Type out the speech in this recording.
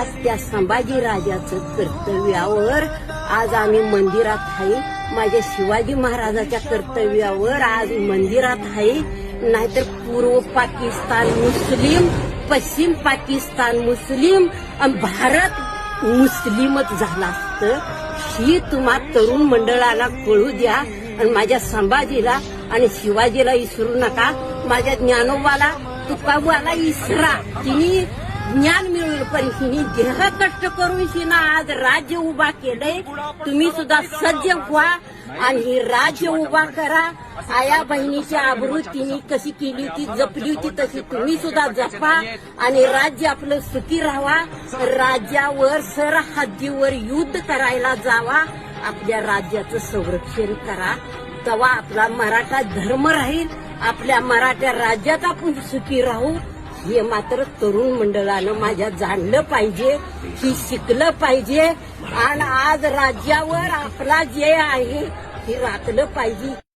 आज त्या संभाजी राजाचं कर्तव्यावर आज आम्ही मंदिरात आहे. माझ्या शिवाजी महाराजाच्या कर्तव्यावर आज मंदिरात आहे. नाहीतर पूर्व पाकिस्तान मुस्लिम पश्चिम पाकिस्तान मुस्लिम भारत मुस्लिमच झाला असतं. ही तुम्हा तरुण मंडळाला कळू द्या आणि माझ्या संभाजीला आणि शिवाजीला विसरू नका. माझ्या ज्ञानोबाला तुकाबाला इसरा. तिने ज्ञान मिळवलं पण हिने देह कष्ट करून हिनं आज राज्य उभा केलंय. तुम्ही सुद्धा सज्ज व्हा आणि ही राज्य उभा करा. आया बहिणीची आबरू तिने कशी केली होती जपली होती तशी तुम्ही सुद्धा जपा आणि राज्य आपलं सुखी राहावा राज्यावर सर हद्दीवर युद्ध करायला जावा. आपल्या राज्याचं संरक्षण करा. तेव्हा आपला मराठा धर्म राहील. आपल्या मराठा राज्यात आपण सुखी राहू. हे मात्र तरुण मंडळानं माझ्या जाणलं पाहिजे की शिकलं पाहिजे. आणि आज राज्यावर आपला जे आहे हे राखलं पाहिजे.